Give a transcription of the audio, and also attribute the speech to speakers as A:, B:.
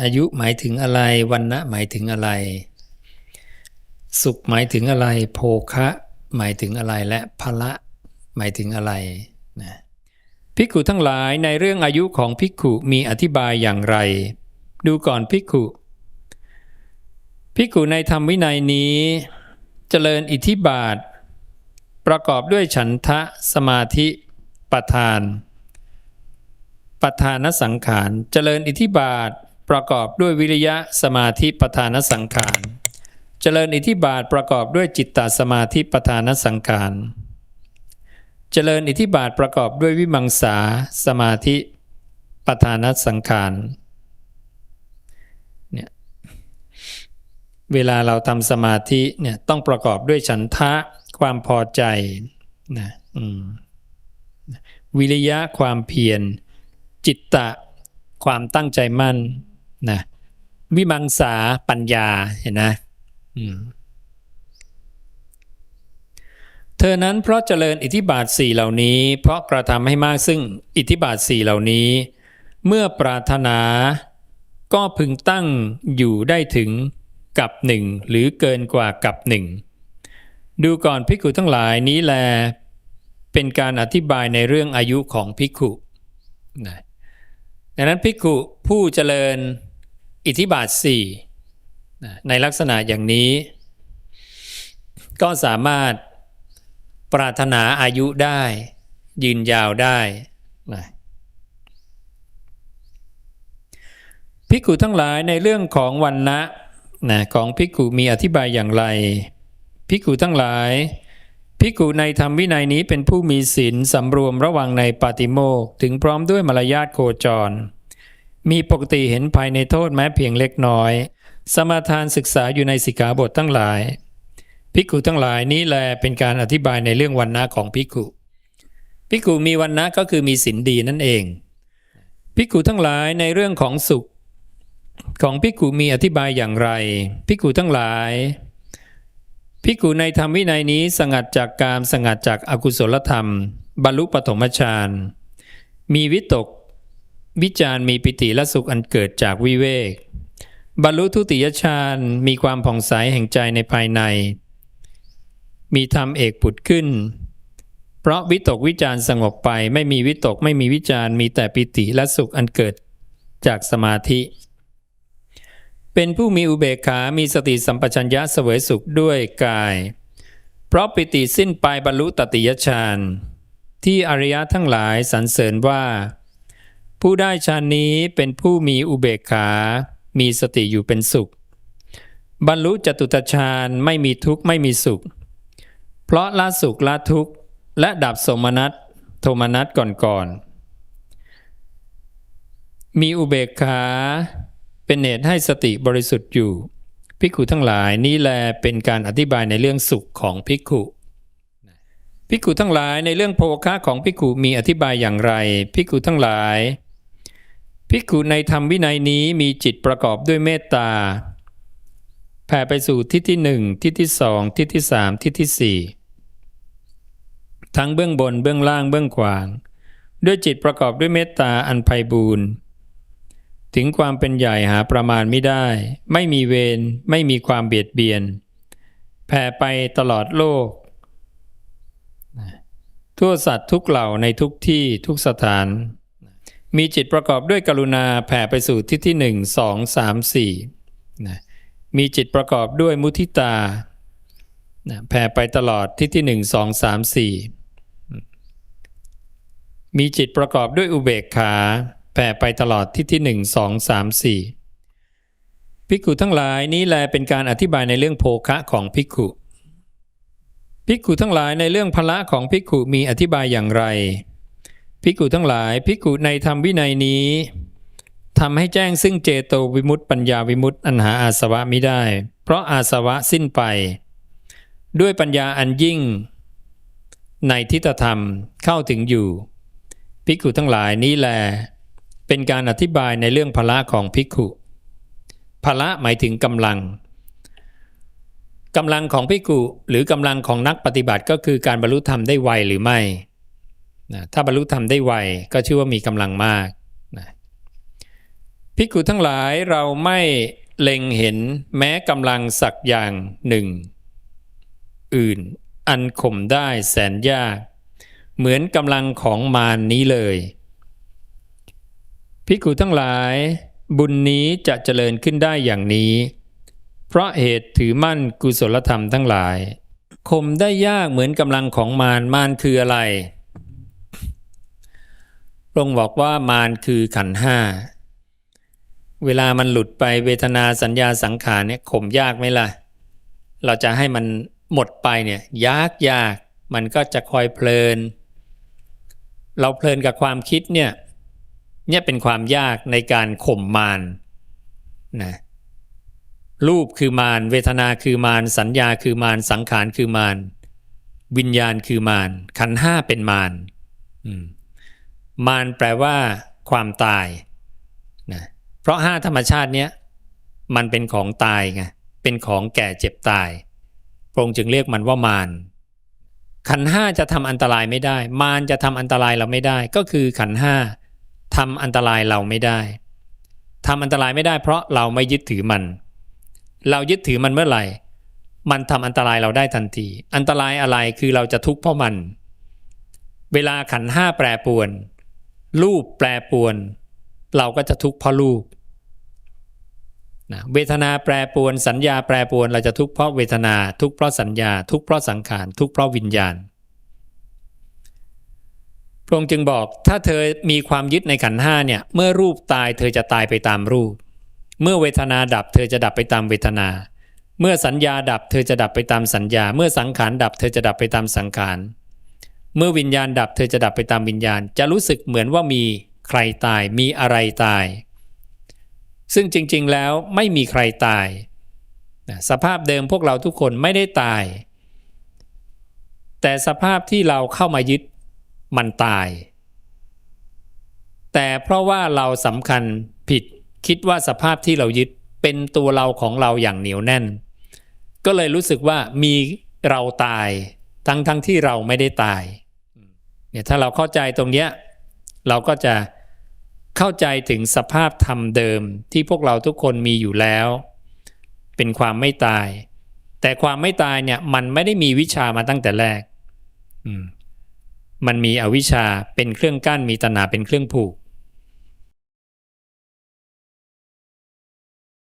A: อายุหมายถึงอะไรวันนะหมายถึงอะไร สุขหมายถึงอะไร โภคะ หมายถึงอะไรและพละหมายถึงอะไรนะภิกขุทั้งหลายในเรื่องอายุของภิกขุมีอธิบายอย่างไร ดูก่อนภิกขุภิกขุในธรรมวินัยนี้เจริญอิทธิบาท ประกอบด้วยฉันทะสมาธิประธานประธานสังขาร เจริญอิทธิบาท ประกอบด้วยวิริยะสมาธิประธานสังขารเจริญอิทธิบาทประกอบด้วยจิตตสมาธิประธานสังขารเจริญอิทธิบาทประกอบด้วยวิมังสาสมาธิประธานสังขารเนี่ยเวลาเราทำสมาธิเนี่ยต้องประกอบด้วยฉันทะความพอใจนะวิริยะความเพียรจิตตะความตั้งใจมั่น นะวิมังสาปัญญาเห็นนะมเธอนั้นเพราะเจริญอิทธิบาทสี่เหล่านี้ เพราะกระทำให้มากซึ่งอิทธิบาทสี่เหล่านี้ เมื่อปรารถนา ก็พึงตั้งอยู่ได้ถึงกับหนึ่งหรือเกินกว่ากับหนึ่งดูก่อนภิกขุทั้งหลายนี้แล เป็นการอธิบายในเรื่องอายุของภิกขุนะดังนั้นภิกขุผู้เจริญ อิทธิบาทสี่ในลักษณะอย่างนี้ ก็สามารถปรารถนาอายุได้ ยืนยาวได้นะภิกขุทั้งหลายในเรื่องของวันนะนะของภิกขุมีอธิบายอย่างไรภิกขุทั้งหลายภิกขุในธรรมวินัยนี้เป็นผู้มีศีลสำรวมระวังในปาติโมกถึงพร้อมด้วยมารยาทโคจร มีปกติเห็นภายในโทษแม้เพียงเล็กน้อย สมาทานศึกษาอยู่ในสิกขาบททั้งหลาย ภิกขุทั้งหลายนี้แลเป็นการอธิบายในเรื่องวันนะของภิกขุ ภิกขุมีวันนะก็คือมีศีลดีนั่นเอง ภิกขุทั้งหลายในเรื่องของสุข ของภิกขุมีอธิบายอย่างไร ภิกขุทั้งหลายภิกขุในธรรมวินัยนี้สงัดจากกามสงัดจากอากุศลธรรม บรรลุปฐมฌานมีวิตก วิจารมีปิติและสุขอันเกิดจากวิเวก บรรลุทุติยฌานมีความผ่องใสแห่งใจในภายใน มีธรรมเอกผุดขึ้น เพราะวิตกวิจารสงบไปไม่มีวิตกไม่มีวิจารมีแต่ปิติและสุขอันเกิดจากสมาธิ เป็นผู้มีอุเบกขา มีสติสัมปชัญญะเสวยสุขด้วยกาย เพราะปิติสิ้นไปบรรลุตติยฌานที่อริยะทั้งหลายสรรเสริญว่า ผู้ได้ฌานนี้เป็นผู้มีอุเบกขา มีสติอยู่เป็นสุข บรรลุจตุตฌานไม่มีทุกข์ไม่มีสุข เพราะละสุขละทุกข์และดับสมนัตโทมนัตก่อนๆ มีอุเบกขาเป็นเหตุให้สติบริสุทธิ์อยู่ ภิกขุทั้งหลายนี่แลเป็นการอธิบายในเรื่องสุขของภิกขุภิกขุทั้งหลายในเรื่องโภคะของภิกขุมีอธิบายอย่างไรภิกขุทั้งหลาย ภิกขุในธรรมวินัยนี้มีจิตประกอบด้วยเมตตาแผ่ไปสู่ทิศที่หนึ่งทิศที่สองทิศที่สามทิศที่สี่ทั้งเบื้องบนเบื้องล่างเบื้องขวาง ด้วยจิตประกอบด้วยเมตตาอันไพบูรณ์ถึงความเป็นใหญ่หาประมาณไม่ได้ ไม่มีเวรไม่มีความเบียดเบียน แผ่ไปตลอดโลก ทั่วสัตว์ทุกเหล่าในทุกที่ทุกสถาน มีจิตประกอบด้วยกรุณาแผ่ไปสู่ทิศที่หนึ่งสองสามสี่นะมีจิตประกอบด้วยมุทิตานะแผ่ไปตลอดทิศที่หนึ่งสองสามสี่มีจิตประกอบด้วยอุเบกขา แผ่ไปตลอดทิศที่หนึ่งสองสามสี่ภิกขุทั้งหลายนี้แลเป็นการอธิบายในเรื่องโภคะของภิกขุภิกขุทั้งหลายในเรื่องพละของภิกขุมีอธิบายอย่างไร ภิกขุทั้งหลายภิกขุในธรรมวินัยนี้ทำให้แจ้งซึ่งเจโตวิมุตติปัญญาวิมุตติอันหาอาสวะมิได้ เพราะอาสวะสิ้นไป ด้วยปัญญาอันยิ่ง ในทิฏฐธรรมเข้าถึงอยู่ภิกขุทั้งหลายนี้แล เป็นการอธิบายในเรื่องพละของภิกขุพละหมายถึงกำลังกำลังของภิกขุหรือกำลังของนักปฏิบัติก็คือการบรรลุธรรมได้ไวหรือไม่ นะถ้าบรรลุธรรมได้ไวก็ชื่อว่ามีกำลังมากนะภิกุทั้งหลายเราไม่เล็งเห็นแม้กำลังสักอย่างหนึ่ง อื่นอันข่มได้แสนยาก เหมือนกำลังของมารนนี้เลยภิกุทั้งหลายบุญนี้จะเจริญขึ้นได้อย่างนี้ เพราะเหตุถือมั่นกุศลธรรมทั้งหลายข่มได้ยากเหมือนกำลังของมารมารคืออะไร พระองค์บอกว่ามารคือขันห้า เวลามันหลุดไปเวทนาสัญญาสังขารเนี่ยข่มยากไหมล่ะ เราจะให้มันหมดไปเนี่ยยากยากมันก็จะคอยเพลิน เราเพลินกับความคิดเนี่ยเนี่ยเป็นความยากในการข่มมารนะรูปคือมารเวทนาคือมารสัญญาคือมารสังขารคือมารวิญญาณคือมารขันห้าเป็นมารอืม มารแปลว่าความตายนะเพราะห้าธรรมชาติเนี้ยมันเป็นของตายไงเป็นของแก่เจ็บตายพระองค์จึงเรียกมันว่ามารขันห้าจะทำอันตรายไม่ได้ มารจะทำอันตรายเราไม่ได้ ก็คือขันห้าทำอันตรายเราไม่ได้ทำอันตรายไม่ได้ เพราะเราไม่ยึดถือมัน เรายึดถือมันเมื่อไหร่ มันทำอันตรายเราได้ทันที อันตรายอะไรคือเราจะทุกข์เพราะมัน เวลาขันห้าแปรปวน รูปแปรปวน เราก็จะทุกข์เพราะรูปนะเวทนาแปรปวน สัญญาแปรปวน เราจะทุกข์เพราะเวทนา ทุกข์เพราะสัญญา ทุกข์เพราะสังขาร ทุกข์เพราะวิญญาณพระองค์จึงบอกถ้าเธอมีความยึดในขันห้าเนี่ยเมื่อรูปตายเธอจะตายไปตามรูป เมื่อเวทนาดับเธอจะดับไปตามเวทนา เมื่อสัญญาดับเธอจะดับไปตามสัญญา เมื่อสังขารดับเธอจะดับไปตามสังขาร เมื่อวิญญาณดับเธอจะดับไปตามวิญญาณ จะรู้สึกเหมือนว่ามีใครตายมีอะไรตาย ซึ่งจริงๆแล้วไม่มีใครตาย สภาพเดิมพวกเราทุกคนไม่ได้ตาย แต่สภาพที่เราเข้ามายึดมันตาย แต่เพราะว่าเราสำคัญผิดคิดว่าสภาพที่เรายึดเป็นตัวเราของเราอย่างเหนียวแน่น ก็เลยรู้สึกว่ามีเราตาย ทั้งทั้งที่เราไม่ได้ตาย เนี่ยถ้าเราเข้าใจตรงเนี้ยเราก็จะเข้าใจถึงสภาพธรรมเดิมที่พวกเราทุกคนมีอยู่แล้ว เป็นความไม่ตาย แต่ความไม่ตายเนี่ยมันไม่ได้มีวิชามาตั้งแต่แรกมมันมีอวิชชาเป็นเครื่องกั้นมีตนาเป็นเครื่องผูก